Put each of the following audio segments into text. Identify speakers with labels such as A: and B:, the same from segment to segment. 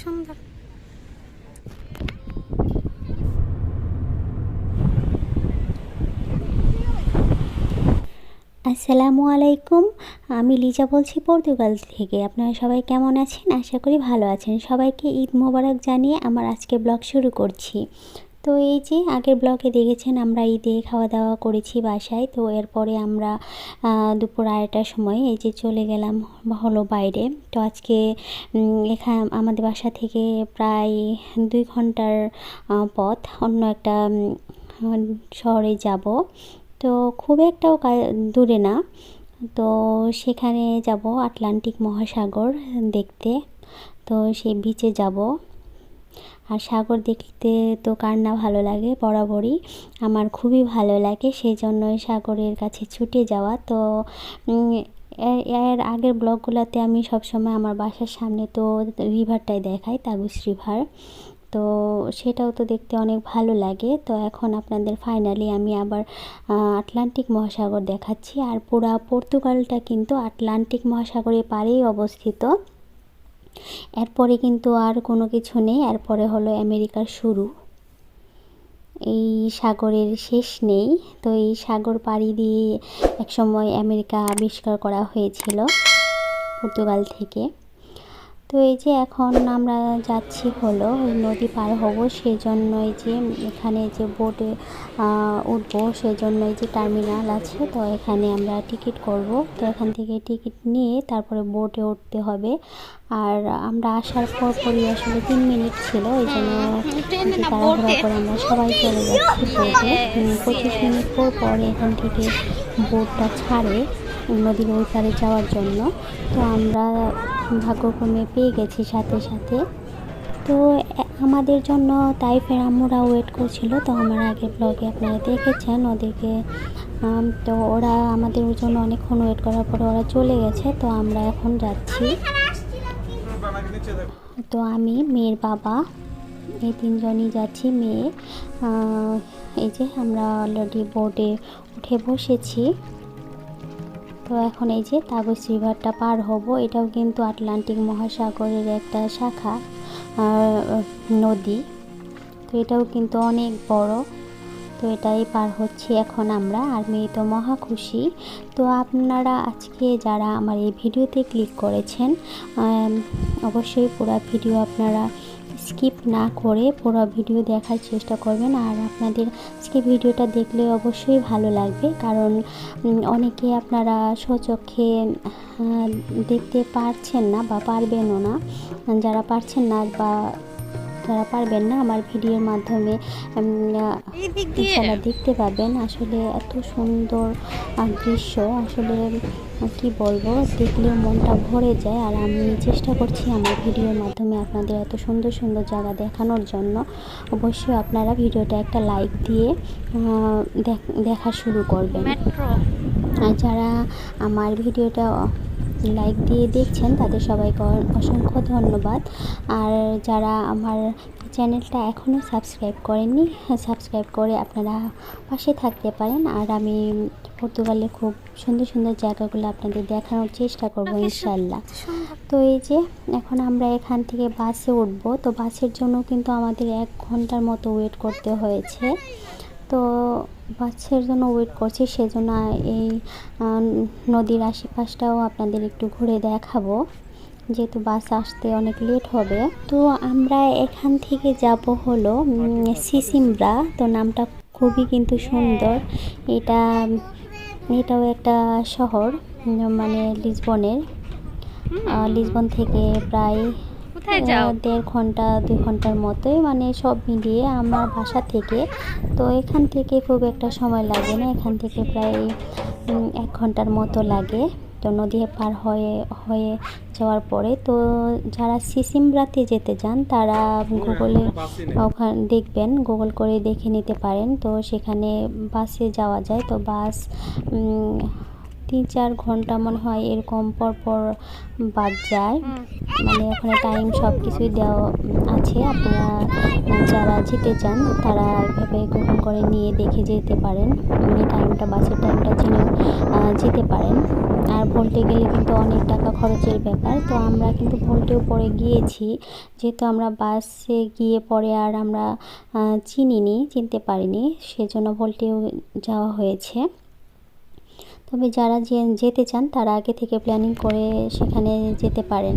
A: সুন্দর
B: আসসালামু আলাইকুম আমি লিজা বলছি পর্তুগাল থেকে। আপনারা সবাই কেমন আছেন? আশা করি ভালো আছেন। সবাইকে ঈদ মোবারক জানিয়ে আমার আজকে ব্লগ শুরু করছি। তো এই যে আগের ব্লগে দেখেছেন আমরা ঈদে খাওয়া দাওয়া করেছি বাসায়। তো এরপরে আমরা দুপুর আড়াইটার সময় এই যে চলে গেলাম হলো বাইরে। তো আজকে এখানে আমাদের বাসা থেকে প্রায় দুই ঘণ্টার পথ অন্য একটা শহরে যাব। তো খুব একটাও দূরে না। তো সেখানে যাব আটলান্টিক মহাসাগর দেখতে। তো সেই বিচে যাব। আর সাগর দেখতে তো কার না ভালো লাগে, বরাবরই। আমার খুবই ভালো লাগে সেই জন্যই সাগরের কাছে ছুটে যাওয়া। তো এর আগের ব্লগগুলোতে আমি সবসময় আমার বাসার সামনে তো রিভারটাই দেখাই, তাগুস রিভার তো, সেটাও তো দেখতে অনেক ভালো লাগে। তো এখন আপনাদের ফাইনালি আমি আবার আটলান্টিক মহাসাগর দেখাচ্ছি। আর পুরা পর্তুগালটা কিন্তু আটলান্টিক মহাসাগরের পাড়েই অবস্থিত। এরপরে কিন্তু আর কোনো কিছু নেই। এরপরে হলো আমেরিকার শুরু। এই সাগরের শেষ নেই। তো এই সাগর পাড়ি দিয়ে একসময় আমেরিকা আবিষ্কার করা হয়েছিল পর্তুগাল থেকে। তো এই যে এখন আমরা যাচ্ছি হলো ওই নদী পার হব সেই জন্য এই যে এখানে যে বোটে উঠবো সেই জন্য এই যে টার্মিনাল আছে। তো এখানে আমরা টিকিট করব। তো এখান থেকে টিকিট নিয়ে তারপরে বোটে উঠতে হবে। আর আমরা আসার পর পরই আসলে তিন মিনিট ছিল এই জন্য তাড়াহুড়া করে আমরা সবাই চলে যাচ্ছি বোটে পঁচিশ মিনিট পর পর এখান থেকে বোটটা ছাড়ে। নদীর ওই পারে যাওয়ার জন্য। তো আমরা ভাগ্যক্রমে পেয়ে গেছি সাথে সাথে। তো আমাদের জন্য তাইফের আম্মুরা ওয়েট করছিল। তো আমার আগের ব্লগে আপনারা দেখেছেন ওদেরকে। তো ওরা আমাদের জন্য অনেকক্ষণ ওয়েট করার পরে ওরা চলে গেছে। তো আমরা এখন যাচ্ছি। তো আমি, মেয়ের বাবা, এই তিনজনই যাচ্ছি, মেয়ে। এই যে আমরা অলরেডি বোর্ডে উঠে বসেছি। তো এখন এই যে তাগস রিভারটা পার হব, এটাও কিন্তু আটলান্টিক মহাসাগরের একটা শাখা নদী। তো এটাও কিন্তু অনেক বড়। তো এটাই পার হচ্ছি এখন আমরা, আর মেয়ে তো মহা খুশি। তো আপনারা আজকে যারা আমার এই ভিডিওতে ক্লিক করেছেন অবশ্যই পুরো ভিডিও আপনারা স্কিপ না করে পুরো ভিডিও দেখার চেষ্টা করবেন। আর আপনাদের আজকে ভিডিওটা দেখলে অবশ্যই ভালো লাগবে। কারণ অনেকে আপনারা স্বচক্ষে দেখতে পারছেন না বা পারবেনও না। যারা পারছেন না বা যারা পারবেন না আমার ভিডিওর মাধ্যমে ইনশাল্লাহ দেখতে পাবেন আসলে এত সুন্দর দৃশ্য। আসলে কি বলব? দেখলেও মনটা ভরে যায়। আর আমি চেষ্টা করছি আমার ভিডিওর মাধ্যমে আপনাদের এত সুন্দর সুন্দর জায়গা দেখানোর জন্য। অবশ্যই আপনারা ভিডিওটা একটা লাইক দিয়ে দেখ- দেখা শুরু করবেন। আর যারা আমার ভিডিওটা লাইক দিয়ে দেখছেন তাদের সবাইকে অসংখ্য ধন্যবাদ। আর যারা আমার চ্যানেলটা এখনও সাবস্ক্রাইব করেননি সাবস্ক্রাইব করে আপনারা পাশে থাকতে পারেন। আর আমি পর্তুগালের খুব সুন্দর সুন্দর জায়গাগুলো আপনাদের দেখানোর চেষ্টা করব ইনশাল্লাহ। তো এই যে এখন আমরা এখান থেকে বাসে উঠবো। তো বাসের জন্য কিন্তু আমাদের এক ঘণ্টার মতো ওয়েট করতে হয়েছে। তো বাসের জন্য ওয়েট করছি সেজন্য এই নদীর আশেপাশটাও আপনাদের একটু ঘুরে দেখাবো। যেহেতু বাস আসতে অনেক লেট হবে। তো আমরা এখান থেকে যাব হলো উম, সিসিমব্রা তো নামটা খুবই কিন্তু সুন্দর। এটা এটাও একটা শহর মানে লিসবনের। লিসবন থেকে প্রায়
A: কোথায় যাও?
B: দেড় ঘণ্টা দুই ঘণ্টার মতোই মানে সব মিলিয়ে আমার বাসা থেকে। তো এখান থেকে খুব একটা সময় লাগে না এখান থেকে প্রায় এক ঘণ্টার মতো লাগে। তো নদী পার হয়ে হয়ে যাওয়ার পরে তো যারা সিসিমরাতে যেতে চান তারা গুগলে ওখানে দেখবেন গুগল করে দেখে নিতে পারেন। তো সেখানে বাসে যাওয়া যায়। তো বাস তিন চার ঘণ্টা মনে হয় এরকম পর পর বাদ যায়। মানে ওখানে টাইম সব কিছুই দেওয়া আছে। আপনারা যারা যেতে চান, তারা এভাবে গুগল করে নিয়ে দেখে যেতে পারেন। এই টাইমটা বাসের টাইমটা জেনে যেতে পারেন। আর ভোল্টে গেলে কিন্তু অনেক টাকা খরচের ব্যাপার। তো আমরা কিন্তু ভোল্টেও পরে গিয়েছি। যেহেতু আমরা বাসে গিয়ে পরে আর আমরা চিনিনি, চিনতে পারিনি। সেজন্য ভোল্টেও যাওয়া হয়েছে। তবে যারা যেতে চান তারা আগে থেকে প্ল্যানিং করে সেখানে যেতে পারেন।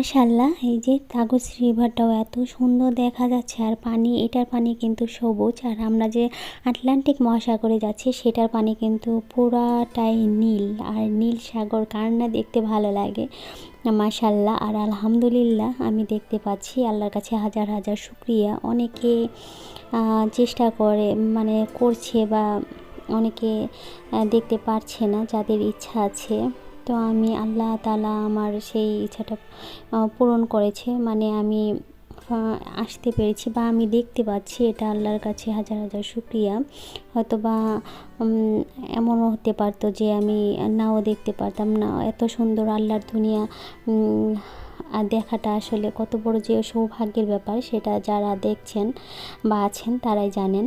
B: মাশাল্লাহ এই যে কাগজ রিভারটাও এত সুন্দর দেখা যাচ্ছে। আর পানি, এটার পানি কিন্তু সবুজ। আর আমরা যে আটলান্টিক মহাসাগরে যাচ্ছি, সেটার পানি কিন্তু পুরাটাই নীল। আর নীল সাগর, কার না দেখতে ভালো লাগে। মাশাল্লাহ আর আলহামদুলিল্লাহ, আমি দেখতে পাচ্ছি আল্লাহর কাছে হাজার হাজার শুক্রিয়া। অনেকে চেষ্টা করে মানে করছে বা অনেকে দেখতে পারছে না, যাদের ইচ্ছা আছে। তো আমি আল্লাহ তালা আমার সেই ইচ্ছাটা পূরণ করেছে। মানে আমি আসতে পেরেছি বা আমি দেখতে পাচ্ছি এটা আল্লাহর কাছে হাজার হাজার শুক্রিয়া। হয়তো বা এমনও হতে পারতো যে আমি নাও দেখতে পারতাম না। এত সুন্দর আল্লাহর দুনিয়া আর দেখাটা আসলে কত বড় যে সৌভাগ্যের ব্যাপার, সেটা যারা দেখছেন বা আছেন তারাই জানেন।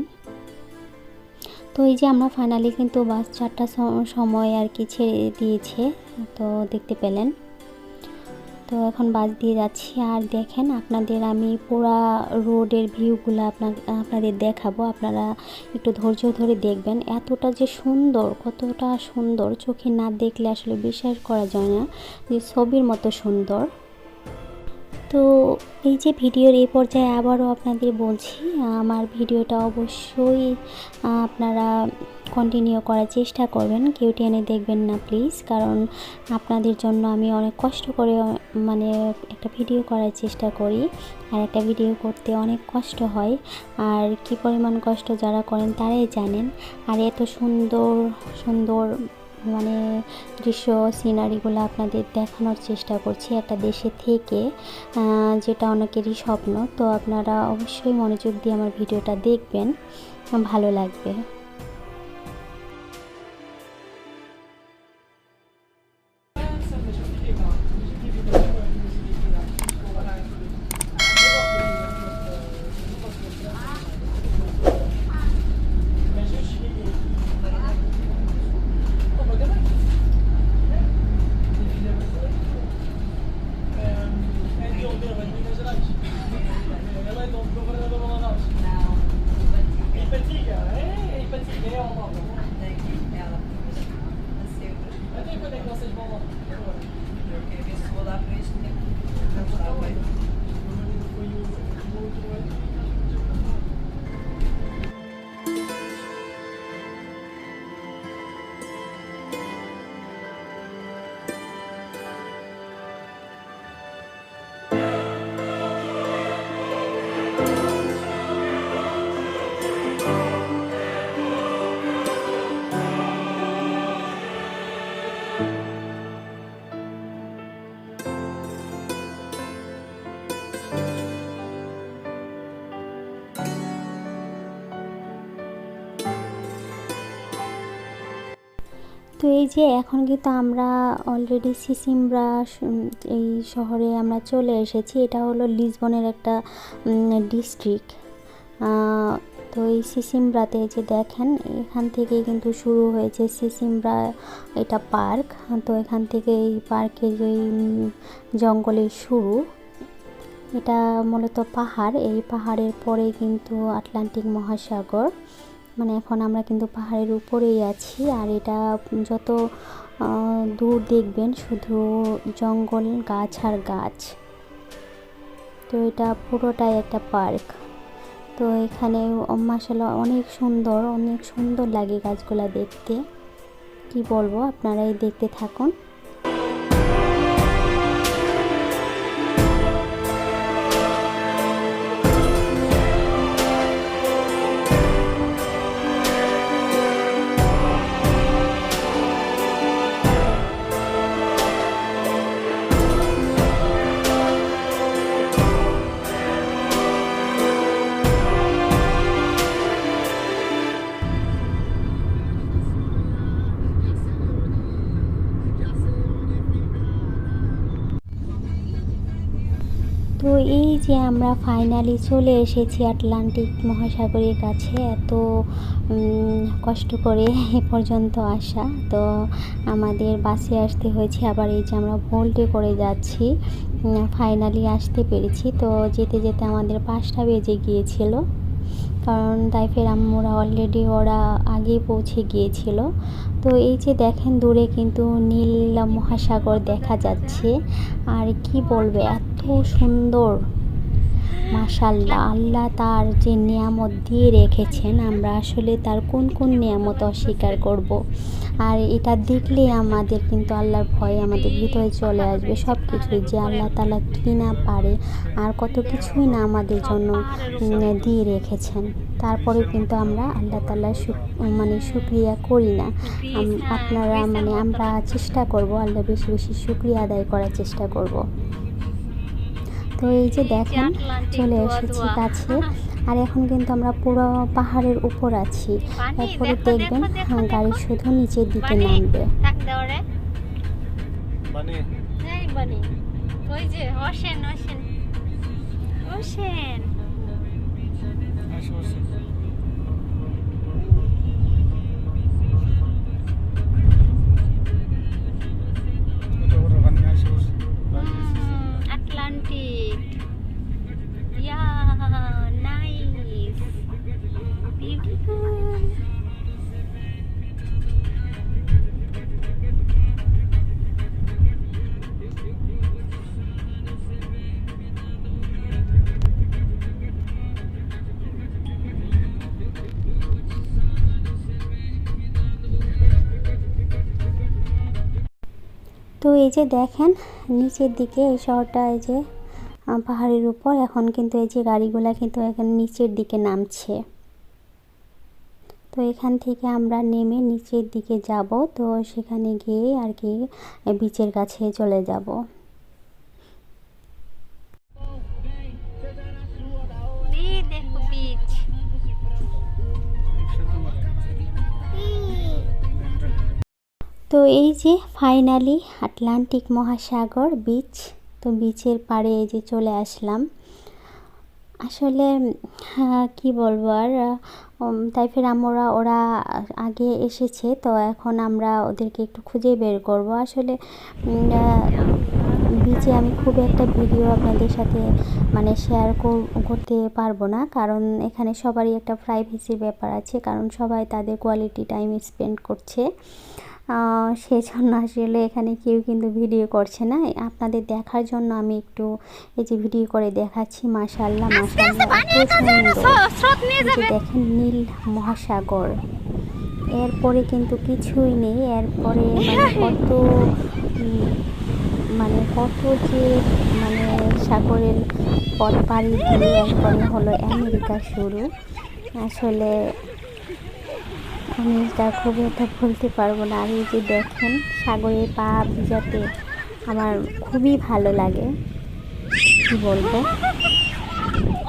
B: তো এই যে আমরা ফাইনালি কিন্তু বাস চারটার সময় আর কি ছেড়ে দিয়েছে, তো দেখতে পেলেন। তো এখন বাস দিয়ে যাচ্ছি। আর দেখেন আপনাদের আমি পুরা রোডের ভিউগুলো আপনার আপনাদের দেখাবো। আপনারা একটু ধৈর্য ধরে দেখবেন। এতটা যে সুন্দর, কতটা সুন্দর, চোখে না দেখলে আসলে বিশ্বাস করা যায় না যে ছবির মতো সুন্দর। তো এই যে ভিডিওর এই পর্যায়ে আবারও আপনাদের বলছি, আমার ভিডিওটা অবশ্যই আপনারা কন্টিনিউ করার চেষ্টা করবেন। কেউ টেনে দেখবেন না প্লিজ কারণ আপনাদের জন্য আমি অনেক কষ্ট করে মানে একটা ভিডিও করার চেষ্টা করি, আর একটা ভিডিও করতে অনেক কষ্ট হয়। আর কি পরিমাণ কষ্ট যারা করেন তারাই জানেন। আর এত সুন্দর সুন্দর মানে দৃশ্য সিনারিগুলো আপনাদের দেখানোর চেষ্টা করছি একটা দেশে থেকে যেটা অনেকেরই স্বপ্ন। তো আপনারা অবশ্যই মনোযোগ দিয়ে আমার ভিডিওটা দেখবেন, ভালো লাগবে।
C: não ficou verdadeiro não nós? Não, Empatiga. É, empatiga, é ao mal.
D: Andei com sempre.
C: Até quando é que vocês vão lá?
D: Eu quero ver se vou lá para este tempo. Não está bem.
B: এই যে এখন কিন্তু আমরা already সিসিমব্রা স- এই শহরে আমরা চলে এসেছি। এটা হলো লিসবনের একটা ডিস্ট্রিক্ট তো এই সিসিমব্রাতে যে দেখেন, এখান থেকে কিন্তু শুরু হয়েছে সিসিমব্রা এটা পার্ক তো এখান থেকে এই পার্কের যে জঙ্গলের শুরু, এটা মূলত পাহাড়। এই পাহাড়ের পরে কিন্তু আটলান্টিক মহাসাগর। মানে এখন আমরা কিন্তু পাহাড়ের উপরেই আছি আর এটা যত দূর দেখবেন শুধু জঙ্গল, গাছ আর গাছ। তো এটা পুরোটাই একটা পার্ক। তো এখানে মাসাল্লাহ অনেক সুন্দর অনেক সুন্দর লাগে গাছগুলা দেখতে। কি বলব? আপনারাই দেখতে থাকুন। যে আমরা ফাইনালি চলে এসেছি আটলান্টিক মহাসাগরের কাছে, এত কষ্ট করে এ পর্যন্ত আসা। তো আমাদের বাসে আসতে হয়েছে, আবার এই যে আমরা ভোল্টে করে যাচ্ছি ফাইনালি আসতে পেরেছি। তো যেতে যেতে আমাদের পাঁচটা বেজে গিয়েছিল। কারণ তাইফের আম্মুরা অলরেডি ওরা আগে পৌঁছে গিয়েছিল। তো এই যে দেখেন, দূরে কিন্তু নীল মহাসাগর দেখা যাচ্ছে। আর কি বলবে, এত সুন্দর। মাশাল্লাহ আল্লাহ তার যে নিয়ামত দিয়ে রেখেছেন, আমরা আসলে তার কোন কোন নিয়ামত অস্বীকার করব। আর এটা দেখলে আমাদের কিন্তু আল্লাহর ভয়, আমাদের ভিতরে চলে আসবে সব কিছুই যে আল্লাহ তালা কী না পারে আর কত কিছুই না আমাদের জন্য দিয়ে রেখেছেন। তারপরে কিন্তু আমরা আল্লাহ শুক- মানে শুক্রিয়া করি না। আপনারা মানে আমরা চেষ্টা করব, আল্লাহ বেশি বেশি শুক্রিয়া আদায় করার চেষ্টা করব। তো এই যে দেখেন চলে এসেছি কাছে। আর এখন কিন্তু আমরা পুরো পাহাড়ের উপর আছি। এরপরে দেখবেন
A: দেখো, দেখো,
B: হ্যাঁ, গাড়ি শুধু নিচের দিকে
A: বানি
B: নামবে।
A: ওই যে ইয়া নাইস বিউটিফুল
B: তো এই যে দেখেন নিচের দিকে এই শহরটা এই যে পাহাড়ের উপর। এখন কিন্তু এই যে গাড়িগুলা কিন্তু এখানে নিচের দিকে নামছে। তো এখান থেকে আমরা নেমে নিচের দিকে যাব। তো সেখানে গিয়ে আর কি বিচের কাছে চলে যাব। তো এই যে ফাইনালি আটলান্টিক মহাসাগর বিচ তো বিচের পাড়ে এই যে চলে আসলাম। আসলে কি বলব আর তাইফের আমরা ওরা আগে এসেছে, তো এখন আমরা ওদেরকে একটু খুঁজে বের করব। আসলে বিচে আমি খুব একটা ভিডিও আপনাদের সাথে মানে শেয়ার করতে পারব না। কারণ এখানে সবারই একটা প্রাইভেসির ব্যাপার আছে, কারণ সবাই তাদের কোয়ালিটি টাইম স্পেন্ড করছে। সেই জন্য আসলে এখানে কেউ কিন্তু ভিডিও করছে না। আপনাদের দেখার জন্য আমি একটু এই যে ভিডিও করে দেখাচ্ছি এই যে দেখেন নীল মহাসাগর। এরপরে কিন্তু কিছুই নেই। এরপরে মানে কত মানে কত যে মানে সাগরের পথ পাড়ি দিয়ে এরপরে হলো আমেরিকা শুরু। আসলে আমি তার খুব একটা ভুলতে পারব না। আমি এই যে দেখেন সাগরে পা ভিজাতে আমার খুবই ভালো লাগে। কি বলব?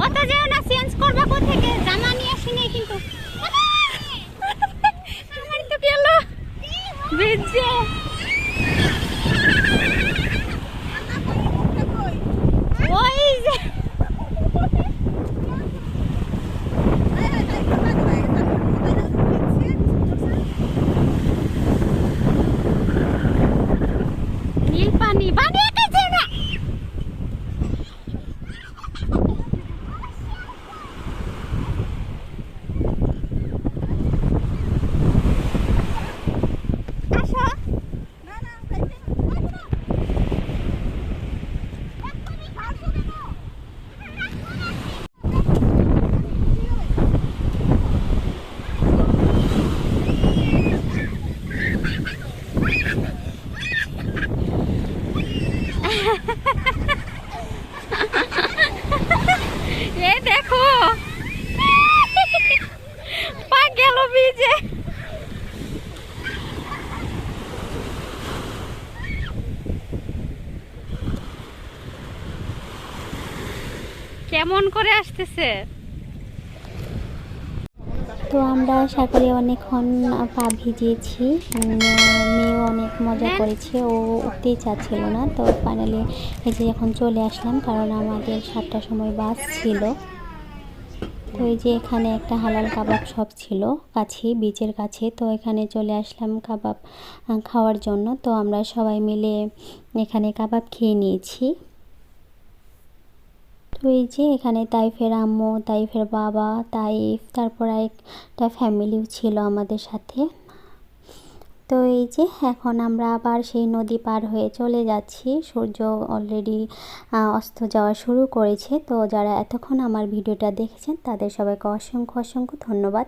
A: অত যেও না চেঞ্জ করবে কোথেকে? জামা নিয়ে আসি কিন্তু। আমার তো গেল। ভিজে ওই যে নীল পানি বানিয়ে গেছে না আসো এই দেখো পা গেল ভিজে কেমন করে আসতেছে?
B: তো আমরা সাগরে অনেকক্ষণ পা ভিজিয়েছি। মেয়েও অনেক মজা করেছে। ও উঠতেই চাচ্ছিল না। তো ফাইনালি এই যে এখন চলে আসলাম কারণ আমাদের সাতটার সময় বাস ছিল। তো এই যে এখানে একটা হালাল কাবাব শপ ছিল কাছে বিচের কাছে। তো এখানে চলে আসলাম কাবাব খাওয়ার জন্য। তো আমরা সবাই মিলে এখানে কাবাব খেয়ে নিয়েছি। তো এই যে এখানে তাইফের আম্মু, তাইফের বাবা, তাইফ, তারপর একটা ফ্যামিলিও ছিল আমাদের সাথে। তো এই যে এখন আমরা আবার সেই নদী পার হয়ে চলে যাচ্ছি। সূর্য অলরেডি অস্ত যাওয়া শুরু করেছে। তো যারা এতক্ষণ আমার ভিডিওটা দেখেছেন, তাদের সবাইকে অসংখ্য অসংখ্য ধন্যবাদ।